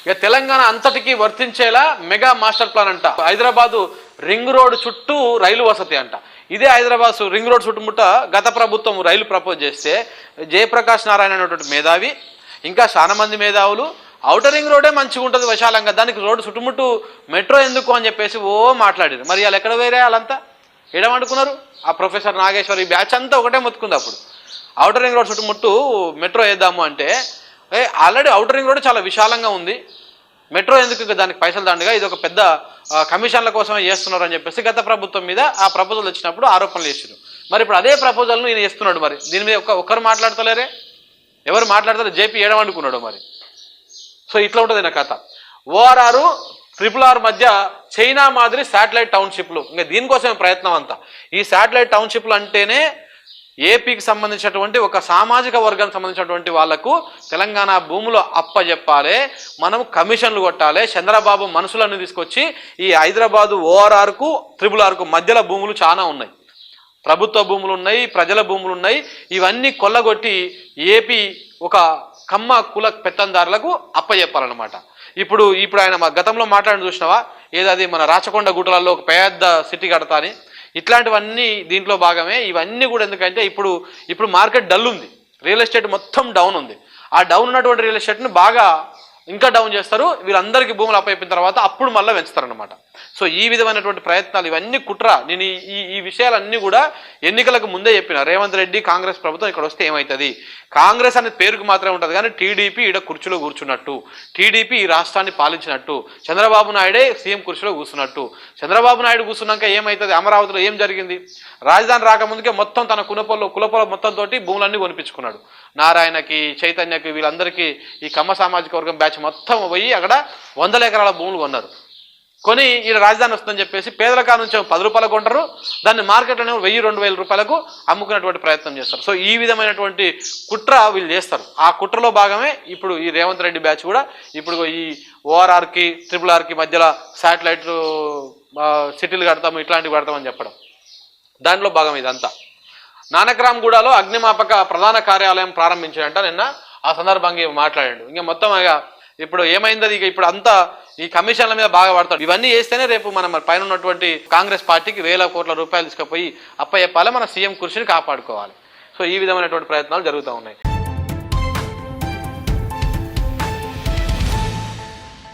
ఇక తెలంగాణ అంతటికి వర్తించేలా mega master plan అంట. హైదరాబాదు రింగ్ రోడ్ చుట్టూ రైలు వసతి అంట. ఇదే హైదరాబాద్ రింగ్ రోడ్ చుట్టుముట్ట గత ప్రభుత్వం రైలు ప్రపోజ్ చేస్తే జయప్రకాష్ నారాయణ అనేటువంటి మేధావి ఇంకా చాలా మంది మేధావులు అవుటర్ రింగ్ రోడే మంచిగా ఉంటుంది విశాలంగా దానికి రోడ్డు చుట్టుముట్టు మెట్రో ఎందుకు అని చెప్పేసి ఓ మాట్లాడారు. మరి వాళ్ళు ఎక్కడ వేరే వాళ్ళంతా? ఏడమనుకున్నారు ఆ ప్రొఫెసర్ నాగేశ్వర్ ఈ బ్యాచ్ అంతా ఒకటే మొత్తుకుంది అప్పుడు. అవుటర్ రింగ్ రోడ్ చుట్టుముట్టు మెట్రో వేద్దాము అంటే ఏ ఆల్రెడీ అవుటర్ రింగ్ రోడ్ చాలా విశాలంగా ఉంది. మెట్రో ఎందుకు ఇంకా దానికి పైసలు దండగా? ఇది ఒక పెద్ద కమిషన్ల కోసమే చేస్తున్నారు అని చెప్పేసి గత ప్రభుత్వం మీద ఆ ప్రపోజల్ వచ్చినప్పుడు ఆరోపణలు చేసారు మరి ఇప్పుడు అదే ప్రపోజల్ను ఈయన చేస్తున్నాడు మరి. దీని మీద ఒక్క ఒక్కరు మాట్లాడతలేరే? ఎవరు మాట్లాడతారు జేపీ ఏడమనుకున్నాడు మరి. సో ఇట్లా ఉంటుంది నా కథ. ఓఆర్ఆర్ ట్రిపుల్ ఆర్ మధ్య చైనా మాదిరి శాటిలైట్ టౌన్షిప్లు ఇంకా దీనికోసమే ప్రయత్నం అంతా. ఈ శాటిలైట్ టౌన్షిప్లు అంటేనే ఏపీకి సంబంధించినటువంటి ఒక సామాజిక వర్గానికి సంబంధించినటువంటి వాళ్ళకు తెలంగాణ భూములు అప్పజెప్పాలి మనం కమిషన్లు కొట్టాలి చంద్రబాబు మనసులను తీసుకొచ్చి ఈ హైదరాబాదు ఓఆర్ఆర్కు త్రిబుల్ ఆర్కు మధ్యలో భూములు చాలా ఉన్నాయి. ప్రభుత్వ భూములు ఉన్నాయి ప్రజల భూములు ఉన్నాయి. ఇవన్నీ కొల్లగొట్టి ఏపీ ఒక కమ్మ కుల పెత్తందారులకు అప్పజెప్పాలన్నమాట. ఇప్పుడు ఇప్పుడు ఆయన మా గతంలో మాట్లాడిన చూసినావా? ఏదది మన రాచకొండ గుట్టలలో ఒక పెద్ద సిటీ కడతా అని ఇట్లాంటివన్నీ దీంట్లో భాగమే. ఇవన్నీ కూడా ఎందుకంటే ఇప్పుడు ఇప్పుడు మార్కెట్ డల్ ఉంది. రియల్ ఎస్టేట్ మొత్తం డౌన్ ఉంది. ఆ డౌన్ ఉన్నటువంటి రియల్ ఎస్టేట్ని బాగా ఇంకా డౌన్ చేస్తారు వీళ్ళందరికీ భూములు అప్పయిపోయిన తర్వాత అప్పుడు మళ్ళీ పెంచుతారనమాట సో ఈ విధమైనటువంటి ప్రయత్నాలు ఇవన్నీ కుట్ర. నేను ఈ- ఈ విషయాలన్నీ కూడా ఎన్నికలకు ముందే చెప్పిన. రేవంత్ రెడ్డి కాంగ్రెస్ ప్రభుత్వం ఇక్కడ వస్తే ఏమవుతుంది కాంగ్రెస్ అనే పేరుకు మాత్రమే ఉంటుంది కానీ టీడీపీ ఈడ కుర్చీలో కూర్చున్నట్టు. టీడీపీ ఈ రాష్ట్రాన్ని పాలించినట్టు. చంద్రబాబు నాయుడే సీఎం కుర్చీలో కూర్చున్నట్టు. చంద్రబాబు నాయుడు కూర్చున్నాక ఏమవుతుంది అమరావతిలో ఏం జరిగింది? రాజధాని రాకముందుకే మొత్తం తన కులపొల కులపొల మొత్తం తోటి భూములన్నీ కొనిపించుకున్నాడు. నారాయణకి చైతన్యకి వీళ్ళందరికీ ఈ కమ్మ సామాజిక వర్గం బ్యాచ్ మొత్తం పోయి అక్కడ వందల ఎకరాల భూములు కొన్నారు. కొని ఈ రాజధాని వస్తుందని చెప్పేసి పేదల కాడ నుంచి పది రూపాయలు కొంటారు. దాన్ని మార్కెట్లోనే వెయ్యి రెండు వేల రూపాయలకు అమ్ముకునేటువంటి ప్రయత్నం చేస్తారు. సో ఈ విధమైనటువంటి కుట్ర వీళ్ళు చేస్తారు. ఆ కుట్రలో భాగమే ఇప్పుడు ఈ రేవంత్ రెడ్డి బ్యాచ్ కూడా ఇప్పుడు ఈ ఓఆర్ఆర్కి ట్రిపుల్ ఆర్కి మధ్యలో శాటిలైట్ సిటీలు కడతాము ఇట్లాంటివి కడతామని చెప్పడం. దానిలో భాగం ఇదంతా. నానక్రామ్గూడలో అగ్నిమాపక ప్రధాన కార్యాలయం ప్రారంభించాడంట నిన్న. ఆ సందర్భంగా మాట్లాడాడు. ఇంకా మొత్తం ఇప్పుడు ఏమైంది ఇక ఇప్పుడు అంతా ఈ కమిషన్ల మీద బాగా పడతాడు ఇవన్నీ చేస్తేనే రేపు మనం పైన ఉన్నటువంటి కాంగ్రెస్ పార్టీకి వేల కోట్ల రూపాయలు తీసుకుపోయి అప్ప చెప్పాలి మన సీఎం కృషిని కాపాడుకోవాలి. సో ఈ విధమైనటువంటి ప్రయత్నాలు జరుగుతూ ఉన్నాయి.